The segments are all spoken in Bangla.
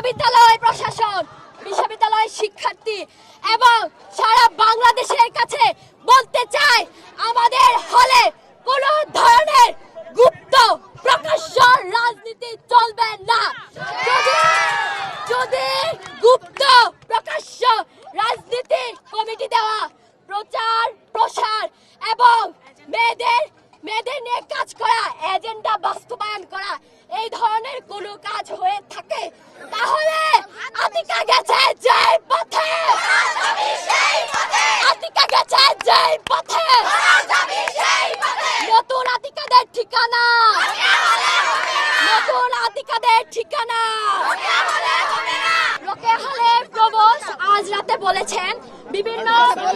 বিশ্ববিদ্যালয় প্রশাসন, বিশ্ববিদ্যালয় শিক্ষার্থী এবং সারা বাংলাদেশের কাছে বলতে চাই, আমাদের হলে কোন ধরনের গুপ্ত প্রকাশ্য রাজনীতি চলবে না। যদি গুপ্ত ঠিকানা। নতুন আতিকাদের ঠিকানা। লোকে হলে প্রবোস আজ রাতে বলেছেন বিভিন্ন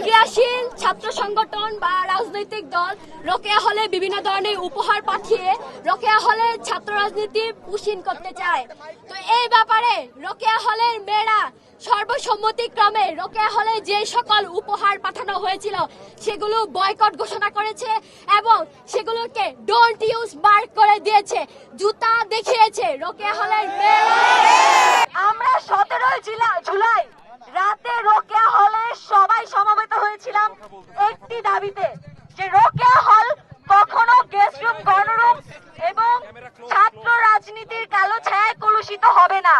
ক্রিয়াশীল ছাত্র সংগঠন বা রাজনৈতিক দল রোকেয়া হলে বিভিন্ন ধরনের উপহার পাঠিয়ে রোকেয়া হলে ছাত্র রাজনীতি পুষিন করতে চায়। তো এই ব্যাপারে রোকেয়া হলের মেয়েরা সর্বসম্মতিক্রমে রোকেয়া হলে যে সকল উপহার পাঠানো হয়েছিল সেগুলো বয়কট ঘোষণা করেছে এবং সেগুলোকে ডোন্ট ইউজ মার্ক করে দিয়েছে। জুতা দেখিয়েছে রোকেয়া হলের মেয়েরা। আমরা সতেরোই জুলাই রাতে রোকেয়া হলে সবাই সমবেত হয়েছিলাম একটি দাবিতে যে রোকেয়া হল কখনো গেস্ট রুম গণরুম এবং ছাত্র রাজনীতির কালো ছায়ায় কলুষিত হবে না।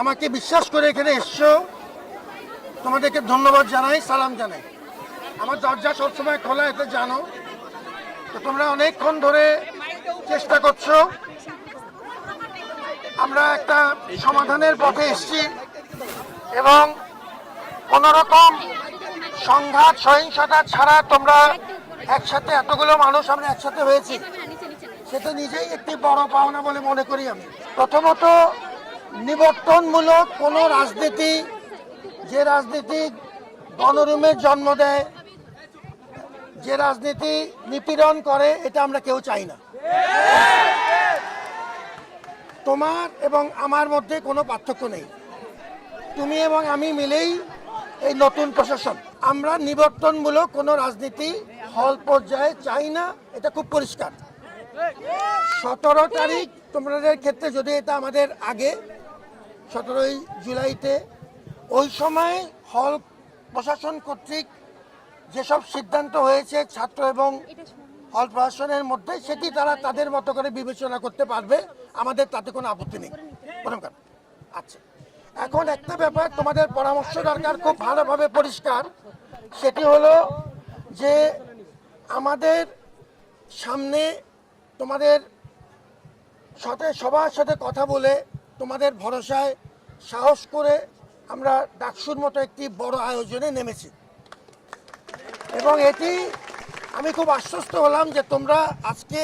আমাকে বিশ্বাস করে এখানে এসছো। তোমাদেরকে ধন্যবাদ জানাই, সালাম জানাই। আমার দরজা সবসময় খোলা এতে জানো। তো তোমরা অনেকক্ষণ ধরে চেষ্টা করছ। আমরা একটা সমাধানের পথে এসেছি এবং কোন রকম সংঘাত সহিংসতা ছাড়া তোমরা একসাথে এতগুলো মানুষ আমরা একসাথে হয়েছি। সেটা নিজেই একটি বড় পাওনা বলে মনে করি আমি। প্রথমত, নিবর্তনমূলক কোনো রাজনীতি, যে রাজনীতি গণরুমের জন্ম দেয়, যে রাজনীতি নিপীড়ন করে, এটা আমরা কেউ চাই না। তোমার এবং আমার মধ্যে কোনো পার্থক্য নেই। তুমি এবং আমি মিলেই এই নতুন প্রশাসন। আমরা নিবর্তনমূলক কোনো রাজনীতি হল পর্যায়ে চাই না, এটা খুব পরিষ্কার। সতেরো তারিখ তোমাদের ক্ষেত্রে যদি এটা আমাদের আগে, সতেরোই জুলাইতে, ওই সময় হল প্রশাসন কর্তৃক যেসব সিদ্ধান্ত হয়েছে ছাত্র এবং হল প্রশাসনের মধ্যে, সেটি তারা তাদের মতো করে বিবেচনা করতে পারবে। আমাদের তাতে কোনো আপত্তি নেই। প্রথম কথা। আচ্ছা। এখন একটা ব্যাপার, তোমাদের পরামর্শ দরকার খুব ভালোভাবে পরিষ্কার। সেটি হলো যে আমাদের সামনে তোমাদের সাথে, সবার সাথে কথা বলে তোমাদের ভরসায় সাহস করে আমরা ডাকসুর মতো একটি বড় আয়োজনে নেমেছি। এবং এটি আমি খুব আশ্বস্ত হলাম যে তোমরা আজকে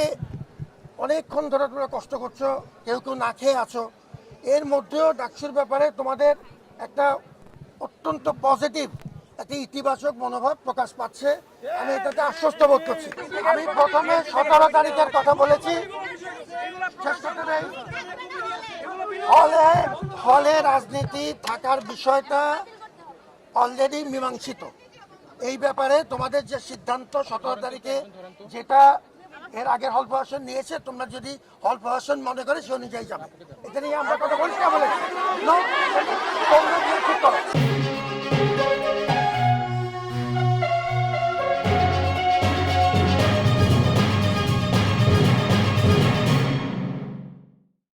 অনেকক্ষণ ধরে তোমরা কষ্ট করছ, কেউ কেউ না খেয়ে আছো। এর মধ্যেও ডাকসুর ব্যাপারে তোমাদের একটা অত্যন্ত পজিটিভ একটি ইতিবাচক মনোভাব প্রকাশ পাচ্ছে। আমি এটাতে আশ্বস্ত বোধ করছি। আমি প্রথমে সতেরো তারিখের কথা বলেছি। হলে হলে রাজনীতি থাকার বিষয়টা অলরেডি মীমাংসিত। এই ব্যাপারে তোমাদের যে সিদ্ধান্ত সতেরো তারিখে, যেটা এর আগের হল প্রশাসন নিয়েছে, তোমরা যদি হল প্রশাসন মনে করে সে অনুযায়ী যাবে। এখানে আমরা কথা বলছি না? বলে